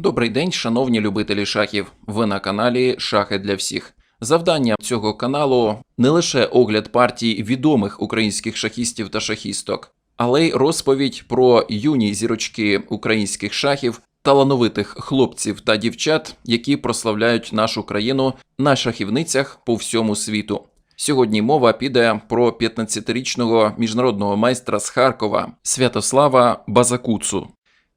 Добрий день, шановні любителі шахів. Ви на каналі Шахи для всіх. Завдання цього каналу не лише огляд партій відомих українських шахістів та шахісток, але й розповідь про юні зірочки українських шахів, талановитих хлопців та дівчат, які прославляють нашу країну на шахівницях по всьому світу. Сьогодні мова піде про 15-річного міжнародного майстра з Харкова Святослава Базакуцу.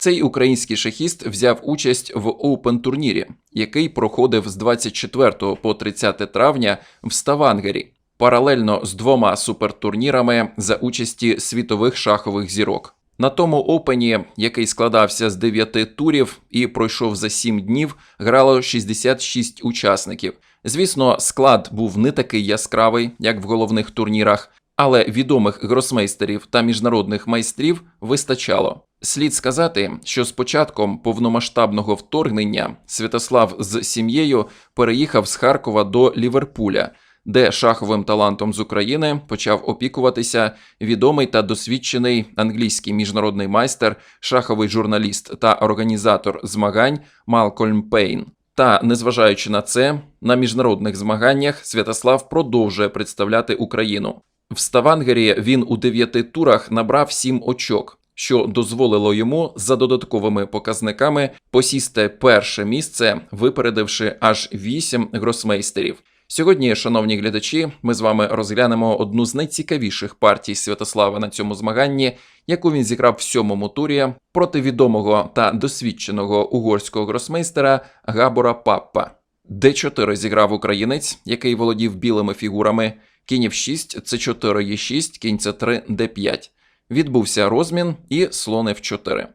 Цей український шахіст взяв участь в Open турнірі, який проходив з 24 по 30 травня в Ставангері, паралельно з двома супертурнірами за участі світових шахових зірок. На тому опені, який складався з 9 турів і пройшов за 7 днів, грало 66 учасників. Звісно, склад був не такий яскравий, як в головних турнірах, але відомих гросмейстерів та міжнародних майстрів вистачало. Слід сказати, що з початком повномасштабного вторгнення Святослав з сім'єю переїхав з Харкова до Ліверпуля, де шаховим талантом з України почав опікуватися відомий та досвідчений англійський міжнародний майстер, шаховий журналіст та організатор змагань Малкольм Пейн. Та, незважаючи на це, на міжнародних змаганнях Святослав продовжує представляти Україну. В Ставангері він у дев'яти турах набрав сім очок, що дозволило йому за додатковими показниками посісти перше місце, випередивши аж вісім гросмейстерів. Сьогодні, шановні глядачі, ми з вами розглянемо одну з найцікавіших партій Святослава на цьому змаганні, яку він зіграв в сьомому турі проти відомого та досвідченого угорського гросмейстера Габора Паппа. Д4 зіграв українець, який володів білими фігурами. Кінь F6, С4 Е6, кінь С3, Д5. Відбувся розмін і слон F4.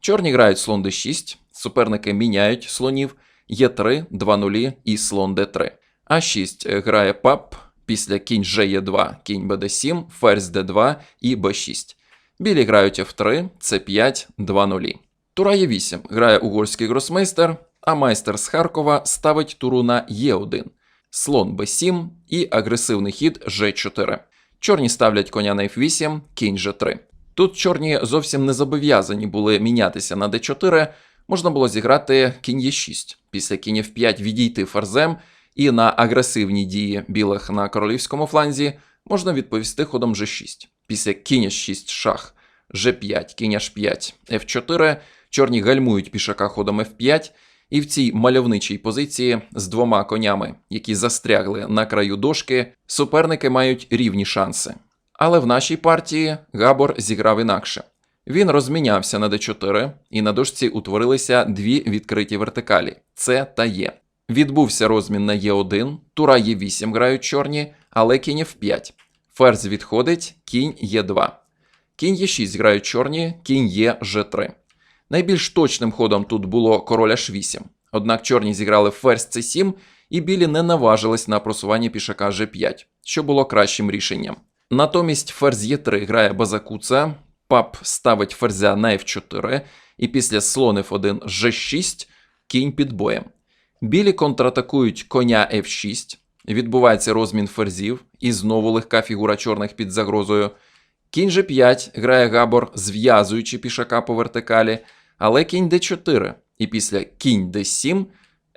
Чорні грають слон D6, суперники міняють слонів, Е3, 2 нулі і слон Д3. А6 грає пап, після кінь Ж2, кінь БД7, ферзь Д2 і Б6. Білі грають F3, С5, 2 нулі. Тура Е8 грає угорський гросмейстер, а майстер з Харкова ставить туру на Е1 слон b7 і агресивний хід g4. Чорні ставлять коня на f8, кінь g3. Тут чорні зовсім не зобов'язані були мінятися на d4, можна було зіграти кінь e6, після кінь f5 відійти ферзем, і на агресивні дії білих на королівському фланзі можна відповісти ходом g6. Після кінь 6 шах, g5, кінь h5, f4, чорні гальмують пішака ходом f5, і в цій мальовничій позиції з двома конями, які застрягли на краю дошки, суперники мають рівні шанси. Але в нашій партії Габор зіграв інакше. Він розмінявся на d4, і на дошці утворилися дві відкриті вертикалі С та Е. Відбувся розмін на Е1, тура Е8 грають чорні, але кінь F5. Ферзь відходить, кінь Е2. Кінь Е6 грають чорні, кінь Е Ж3. Найбільш точним ходом тут було король H8. Однак чорні зіграли ферзь c7, і білі не наважились на просування пішака g5, що було кращим рішенням. Натомість ферзь e3 грає базакуца, пап ставить ферзя на f4, і після слон f1 g6 кінь під боєм. Білі контратакують коня f6, відбувається розмін ферзів, і знову легка фігура чорних під загрозою. Кінь g5 грає Габор, зв'язуючи пішака по вертикалі, але кінь d4, і після кінь d7,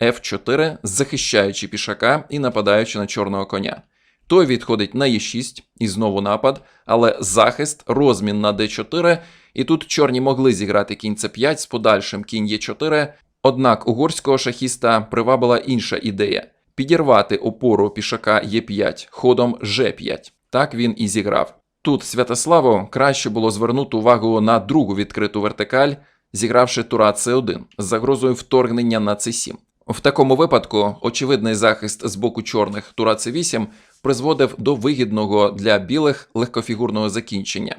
f4, захищаючи пішака і нападаючи на чорного коня. Той відходить на e6 і знову напад, але захист, розмін на d4, і тут чорні могли зіграти кінь c5 з подальшим кінь e4, однак угорського шахіста привабила інша ідея підірвати опору пішака e5 ходом g5. Так він і зіграв. Тут Святославу краще було звернути увагу на другу відкриту вертикаль, зігравши тура С1 з загрозою вторгнення на С7. В такому випадку очевидний захист з боку чорних тура С8 призводив до вигідного для білих легкофігурного закінчення.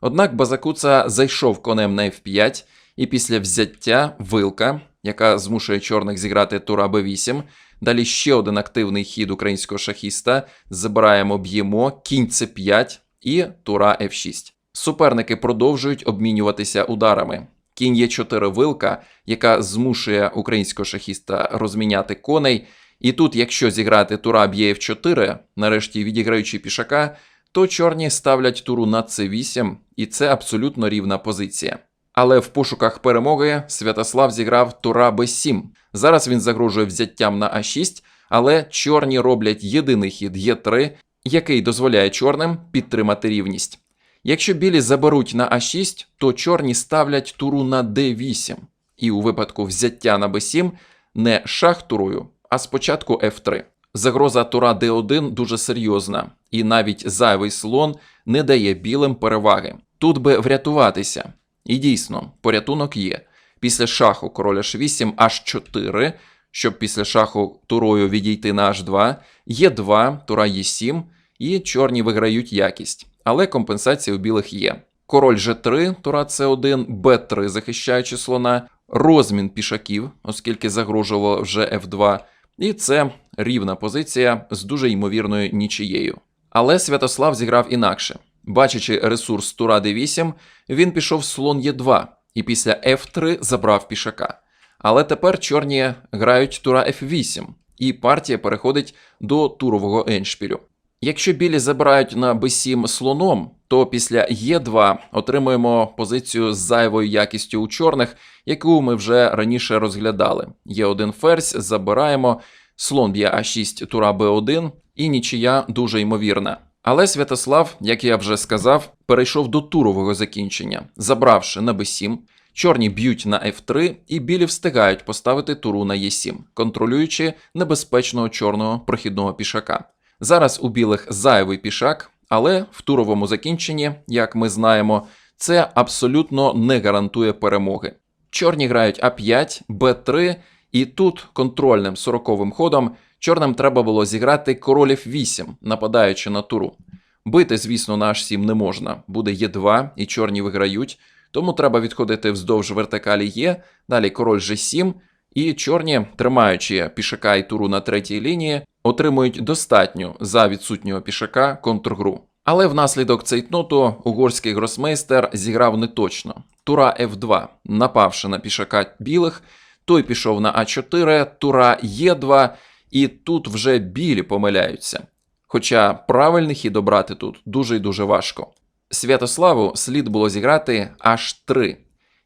Однак Базакуца зайшов конем на F5, і після взяття вилка, яка змушує чорних зіграти тура Б8, далі ще один активний хід українського шахіста, забираємо, б'ємо, кінь С5 і тура F6. Суперники продовжують обмінюватися ударами. Кінь є 4 вилка, яка змушує українського шахіста розміняти коней. І тут, якщо зіграти тура б'є F4, нарешті відіграючи пішака, то чорні ставлять туру на c8, і це абсолютно рівна позиція. Але в пошуках перемоги Святослав зіграв тура Б7. Зараз він загрожує взяттям на А6, але чорні роблять єдиний хід Е3, який дозволяє чорним підтримати рівність. Якщо білі заберуть на А6, то чорні ставлять туру на Д8. І у випадку взяття на Б7 не шах турою, а спочатку F3. Загроза тура Д1 дуже серйозна, і навіть зайвий слон не дає білим переваги. Тут би врятуватися. І дійсно, порятунок є. Після шаху короля H8 H4, щоб після шаху турою відійти на H2, Е2, тура Е7, і чорні виграють якість. Але компенсація у білих є. Король G3, тура С1, Б3, захищаючи слона, розмін пішаків, оскільки загрожувало вже F2, і це рівна позиція з дуже ймовірною нічією. Але Святослав зіграв інакше. Бачачи ресурс тура d8, він пішов слон Е2 і після F3 забрав пішака. Але тепер чорні грають тура F8, і партія переходить до турового еншпілю. Якщо білі забирають на b7 слоном, то після Е2 отримуємо позицію з зайвою якістю у чорних, яку ми вже раніше розглядали. Є один ферзь, забираємо, слон б'є А6, тура Б1, і нічия дуже ймовірна. Але Святослав, як я вже сказав, перейшов до турового закінчення, забравши на b7, чорні б'ють на f3, і білі встигають поставити туру на e7, контролюючи небезпечного чорного прохідного пішака. Зараз у білих зайвий пішак, але в туровому закінченні, як ми знаємо, це абсолютно не гарантує перемоги. Чорні грають А5, Б3, і тут контрольним сороковим ходом чорним треба було зіграти король F8, нападаючи на туру. Бити, звісно, на H7 не можна, буде Е2, і чорні виграють, тому треба відходити вздовж вертикалі Е, далі король G7, і чорні, тримаючи пішака і туру на третій лінії, отримують достатню за відсутнього пішака контргру. Але внаслідок цейтноту угорський гросмейстер зіграв неточно. Тура F2, напавши на пішака білих, той пішов на А4, тура Е2, і тут вже білі помиляються. Хоча правильний хід обрати тут дуже і дуже важко. Святославу слід було зіграти H3.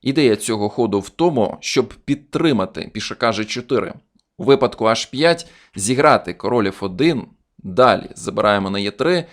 Ідея цього ходу в тому, щоб підтримати пішака G4. У випадку H5 зіграти король F1, далі забираємо на Е3,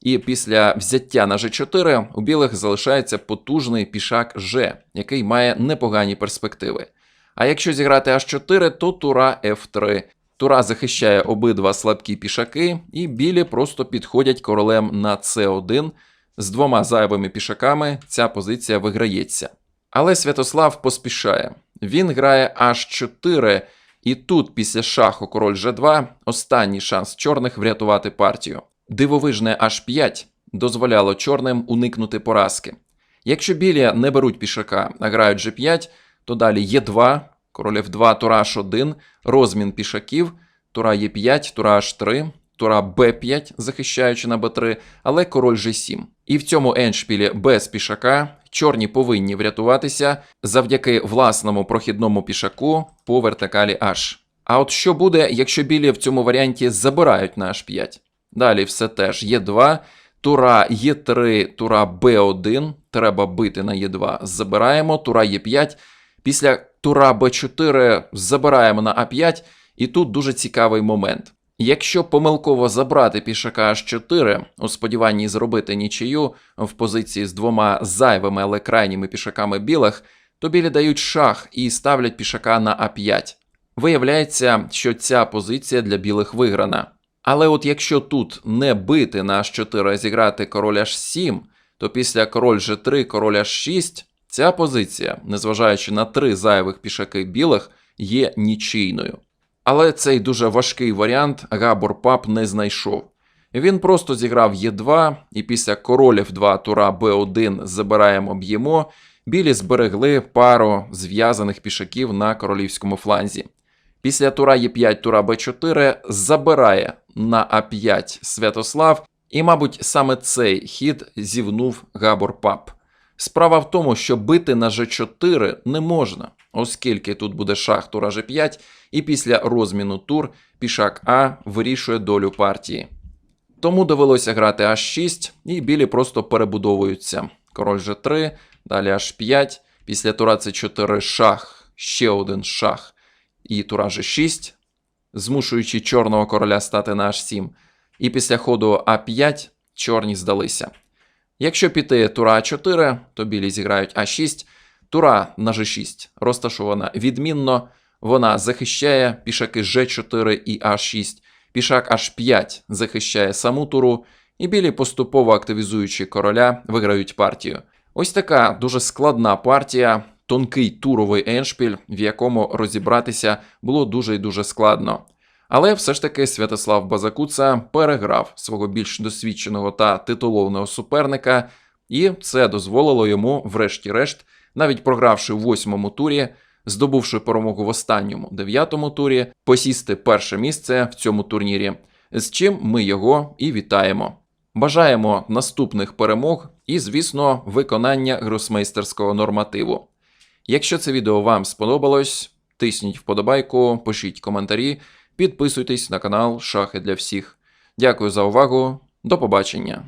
і після взяття на G4 у білих залишається потужний пішак G, який має непогані перспективи. А якщо зіграти H4, то тура F3. Тура захищає обидва слабкі пішаки, і білі просто підходять королем на c1. З двома зайвими пішаками ця позиція виграється. Але Святослав поспішає. Він грає H4, і тут, після шаху король G2, останній шанс чорних врятувати партію. Дивовижне H5 дозволяло чорним уникнути поразки. Якщо білі не беруть пішака, а грають G5, то далі Е2, король F2, тура H1, розмін пішаків, тура Е5, тура H3, тура Б5, захищаючи на Б3, але король G7. І в цьому еншпілі без пішака чорні повинні врятуватися завдяки власному прохідному пішаку по вертикалі H. А от що буде, якщо білі в цьому варіанті забирають на H5? Далі все теж Е2, тура Е3, тура Б1, треба бити на Е2, забираємо, тура Е5. Після тура Б4 забираємо на А5, і тут дуже цікавий момент. Якщо помилково забрати пішака H4 у сподіванні зробити нічию в позиції з двома зайвими, але крайніми пішаками білих, то білі дають шах і ставлять пішака на А5. Виявляється, що ця позиція для білих виграна. Але от якщо тут не бити на H4, а зіграти король H7, то після король G3, король H6 ця позиція, незважаючи на три зайвих пішаки білих, є нічийною. Але цей дуже важкий варіант Габор Пап не знайшов. Він просто зіграв Е2, і після король F2 тура Б1 забираємо б'ємо, білі зберегли пару зв'язаних пішаків на королівському фланзі. Після тура Е5, тура Б4 забирає на А5 Святослав, і, мабуть, саме цей хід зівнув Габор Пап. Справа в тому, що бити на G4 не можна, оскільки тут буде шах тура G5, і після розміну тур пішак А вирішує долю партії. Тому довелося грати H6, і білі просто перебудовуються. Король G3, далі H5, Після тура С4 шах, ще один шах і тура Ж6, змушуючи чорного короля стати на H7. І після ходу А5 чорні здалися. Якщо піти тура А4, то білі зіграють А6. Тура на G6 розташована відмінно. Вона захищає пішаки G4 і А6. Пішак H5 захищає саму туру, і білі, поступово активізуючи короля, виграють партію. Ось така дуже складна партія, тонкий туровий еншпіль, в якому розібратися було дуже і дуже складно. Але все ж таки Святослав Базакуца переграв свого більш досвідченого та титулованого суперника, і це дозволило йому, врешті-решт, навіть програвши в восьмому турі, здобувши перемогу в останньому дев'ятому турі, посісти перше місце в цьому турнірі, з чим ми його і вітаємо. Бажаємо наступних перемог і, звісно, виконання гросмейстерського нормативу. Якщо це відео вам сподобалось, тисніть вподобайку, пишіть коментарі, підписуйтесь на канал Шахи для всіх. Дякую за увагу, до побачення!